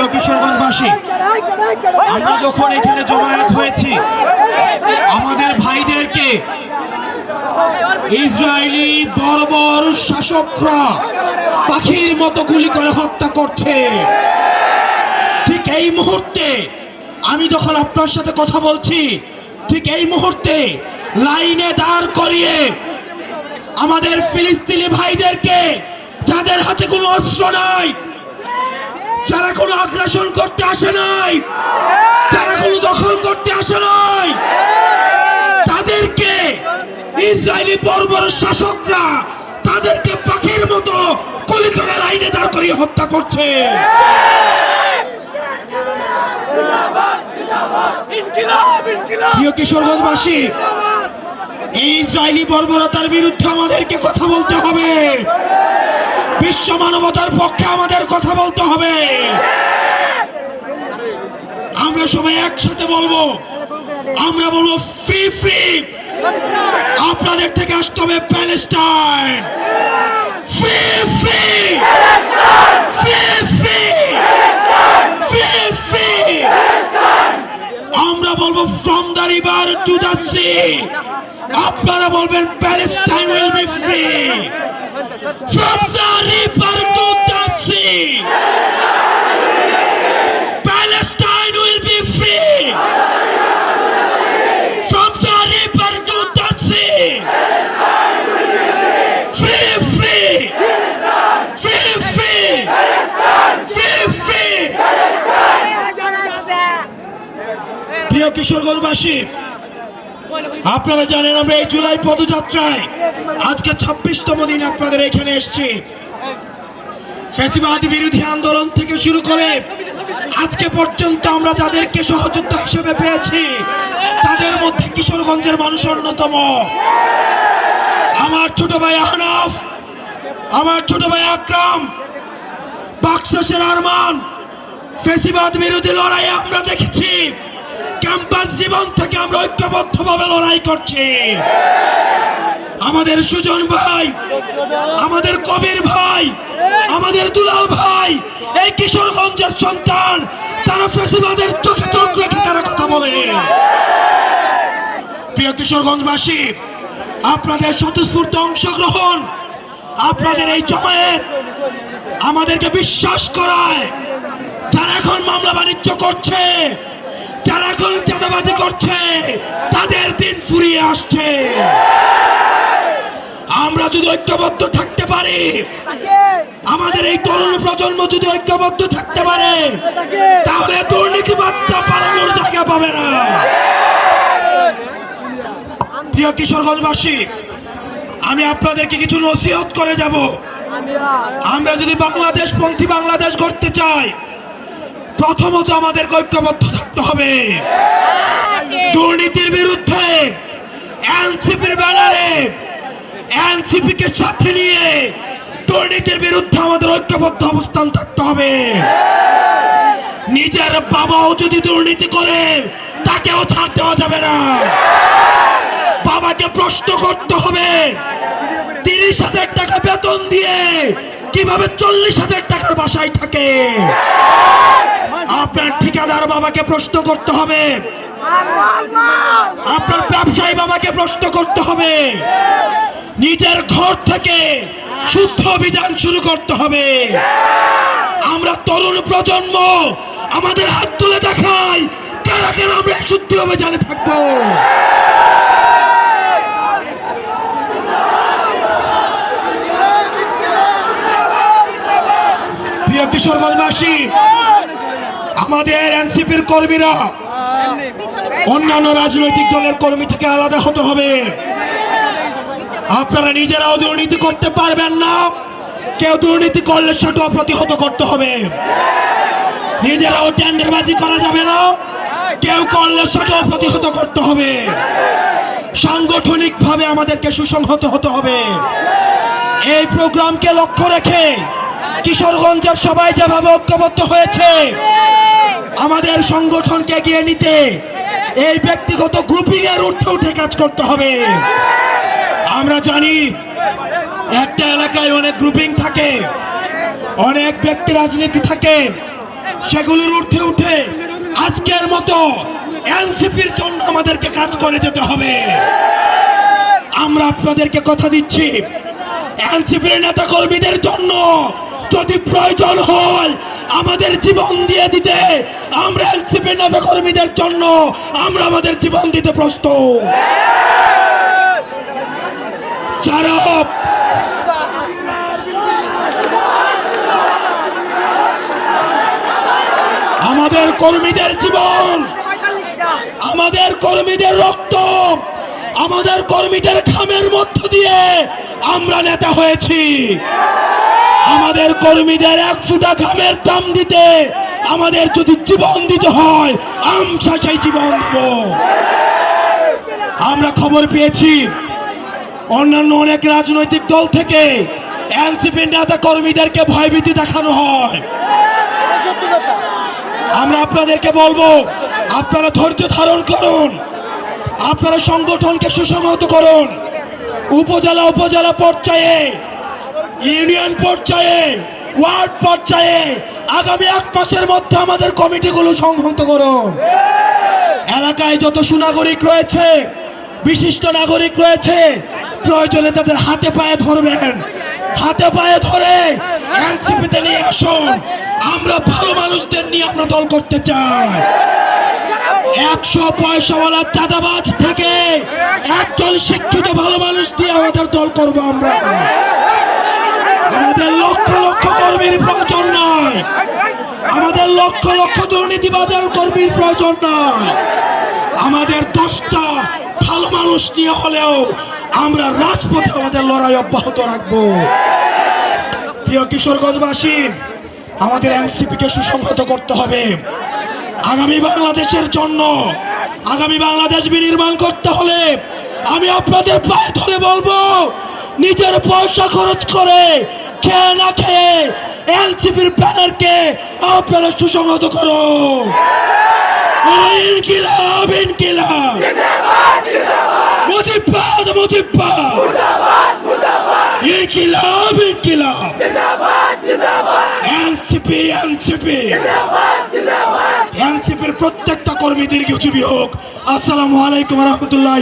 প্রিয় কিশোরগঞ্জবাসী, আমরা যখন এখানে জমায়েত হয়েছি, আমাদের ভাইদেরকে ইসরায়েলি বর্বর শাসকরা পাখির মতো গুলি করে হত্যা করছে। ঠিক এই মুহূর্তে আমি যখন আপনার সাথে কথা বলছি, ঠিক এই মুহূর্তে লাইনে দাঁড় করিয়ে আমাদের ফিলিস্তিনি ভাইদেরকে, যাদের হাতে কোনো অস্ত্র নাই যারা কোনো আগ্রাসন করতে আসে নাই। যারা কোনো দখল করতে আসে নাই। তাদেরকে ইসরায়েলি বর্বর শাসকরা তাদেরকে পাখির মতো করে লাইনে দাঁড় করিয়ে হত্যা করছে। প্রিয় কিশোরগঞ্জবাসী, ইসরায়েলি বর্বরতার বিরুদ্ধে আমাদেরকে কথা বলতে হবে। বিশ্ব মানবতার পক্ষে আমাদের কথা বলতে হবে। আমরা সবাই একসাথে বলব। আমরা বলব, ফ্রি ফ্রি। আপনাদের থেকে আসতে হবে Palestine. Free free. Free free. Free free. আমরা বলব from the river to the sea আপনারা বলবেন Palestine will be free from the river to the C Palestine will be free from the river to the C free free free free free free প্রিয় কিশোরগঞ্জবাসী, আপনারা জানেন আমরা এই জুলাই পদযাত্রায় আজকে ছাব্বিশতম দিন আপনাদের এখানে এসেছি। ফ্যাসিবাদ বিরোধী আন্দোলন থেকে শুরু করে আজকে পর্যন্ত আমরা যাদেরকে সহযোদ্ধা হিসেবে পেয়েছি, তাদের মধ্যে কিশোরগঞ্জের মানুষ অন্যতম। আমার ছোট ভাই আহনাফ, আমার ছোট ভাই আকরাম বাক্সাসের আরমান ফেসিবাদ বিরোধী লড়াই আমরা দেখেছি। ক্যাম্পাস জীবন থেকে আমরা ঐক্যবদ্ধভাবে লড়াই করছি। আমাদের সুজন ভাই, আমাদের কবির ভাই, আমাদের দুলাল ভাই, এই কিশোরগঞ্জের সন্তান, তারা ফেসিবাদের চোখে চোখ রেখে তারা কথা বলে। প্রিয় কিশোরগঞ্জবাসী, আপনাদের স্বতঃস্ফূর্ত অংশগ্রহণ, আপনাদের এই জমায়েত আমাদেরকে বিশ্বাস করায়, যারা এখন মামলা বাণিজ্য করছে যারা চাঁদাবাজি করছে, তাদের দিন ফুরিয়ে আসছে। আমরা যদি ঐক্যবদ্ধ থাকতে পারি, আমাদের এই তরুণ প্রজন্ম যদি ঐক্যবদ্ধ থাকতে পারে, তাহলে দুর্নীতিবাদটা পালানোর জায়গা পাবে না। প্রিয় কিশোরগঞ্জবাসী, আমি আপনাদেরকে কিছু নসিহত করে যাব। আমরা যদি বাংলাদেশ পন্থী বাংলাদেশ গড়তে চাই, প্রথমত আমাদের ঐক্যবদ্ধ থাকতে হবে। দুর্নীতির বিরুদ্ধে এনসিপির ব্যানারে এনসিপি কে সাথে নিয়ে দুর্নীতির বিরুদ্ধে আমাদের ঐক্যবদ্ধ অবস্থান থাকতে হবে। নিজের বাবাও যদি দুর্নীতি করে, তাকেও ছাড় দেওয়া যাবে না। বাবাকে প্রশ্ন করতে হবে, তিরিশ হাজার টাকা বেতন দিয়ে কীভাবে চল্লিশ হাজার টাকার বাসায় থাকে? আপনার ঠিকাদার বাবাকে প্রশ্ন করতে হবে। আপনার ব্যবসায়ী বাবাকে প্রশ্ন করতে হবে। নিজের ঘর থেকে শুদ্ধ অভিযান শুরু করতে হবে। আমরা তরুণ প্রজন্ম আমাদের হাত তুলে দেখাই কারা কারা আমরা শুদ্ধ অভিযানে থাকব। কিশোরগঞ্জবাসী আমাদের এনসিপির কর্মীরা, অন্যান্য রাজনৈতিক দলের কর্মী থেকে আলাদা হতে হবে। আপনারা নিজেরাও দুর্নীতি করতে পারবেন না। কেউ দুর্নীতি করলে সেটাও প্রতিহত করতে হবে। নিজেরাও টেন্ডারবাজি করা যাবে না। কেউ করলে সেটাও প্রতিহত করতে হবে। সাংগঠনিক ভাবে আমাদেরকে সুসংহত হতে হবে। এই প্রোগ্রামকে লক্ষ্য রেখে কিশোরগঞ্জের সবাই যেভাবে ঐক্যবদ্ধ হয়েছে, আমাদের সংগঠনকে এগিয়ে নিতে এই ব্যক্তিগত গ্রুপিং এর উঠে উঠে কাজ করতে হবে। আমরা জানি একটা এলাকায় অনেক গ্রুপিং থাকে, অনেক ব্যক্তি রাজনীতি থাকে, সেগুলির ঊর্ধ্বে উঠে আজকের মতো এনসিপির জন্য আমাদেরকে কাজ করে যেতে হবে। আমরা আপনাদেরকে কথা দিচ্ছি, এনসিপির নেতা কর্মীদের জন্য যদি প্রয়োজন হয়, আমাদের জীবন দিয়ে দিতে। আমরা এনসিপির নেতা কর্মীদের জন্য আমরা আমাদের জীবন দিতে প্রস্তুত। যারা আমাদের কর্মীদের জীবন, আমাদের কর্মীদের রক্ত, আমাদের কর্মীদের খামের মধ্য দিয়ে আমরা নেতা হয়েছি। আমাদের কর্মীদের এক ফুটা ঘামের দাম দিতে আমাদের যদি জীবন দিতে হয় আমরা সেই জীবন দেব। আমরা খবর পেয়েছি, অন্যান্য অনেক রাজনৈতিক দল থেকে এনসিপি নেতা কর্মীদেরকে ভয়ভীতি দেখানো হয়। আমরা আপনাদেরকে বলব, আপনারা ধৈর্য ধারণ করুন, আপনারা সংগঠনকে সুসংহত করুন। উপজেলা উপজেলা পর্যায়ে ইউনিয়ন পর্যায়ে, ওয়ার্ড পর্যায়ে আগামী এক মাসের মধ্যে আমাদের কমিটিগুলো সংহত করুন। এলাকায় যত সুনাগরিক রয়েছে, বিশিষ্ট নাগরিক রয়েছে, প্রয়োজনে তাদের হাতে পায়ে ধরবেন। হাতে পায়ে ধরে এনসিপিতে নিয়ে আসুন। আমরা ভালো মানুষদের নিয়ে আমরা দল করতে চাই। একশো পয়সাওয়ালা চাঁদাবাজ থেকে একজন শিক্ষিত ভালো মানুষ দিয়ে আমাদের দল করব আমরা। আমাদের লক্ষ লক্ষ কর্মীর প্রয়োজন নয়। আমাদের লক্ষ লক্ষ দুর্নীতিবাজার কর্মীর প্রয়োজন নয়। আমাদের দশটা ভালো মানুষ নিয়ে হলেও আমরা রাজপথে আমাদের লড়াই অব্যাহত রাখব। প্রিয় কিশোরগঞ্জবাসী, আমাদের এনসিপিকে সুসংহত করতে হবে। আগামী বাংলাদেশের জন্য, আগামী বাংলাদেশ বিনির্মাণ করতে হলে আমি আপনাদের পায়ে ধরে বলব, নিজের পয়সা খরচ করে খেয়ে না খেয়ে এনসিপির ব্যানারকে আপনারা সুসংহত করো। প্রত্যেকটা কর্মীদের কিছু হোক। আসসালামু আলাইকুম রহমতুল্লাহ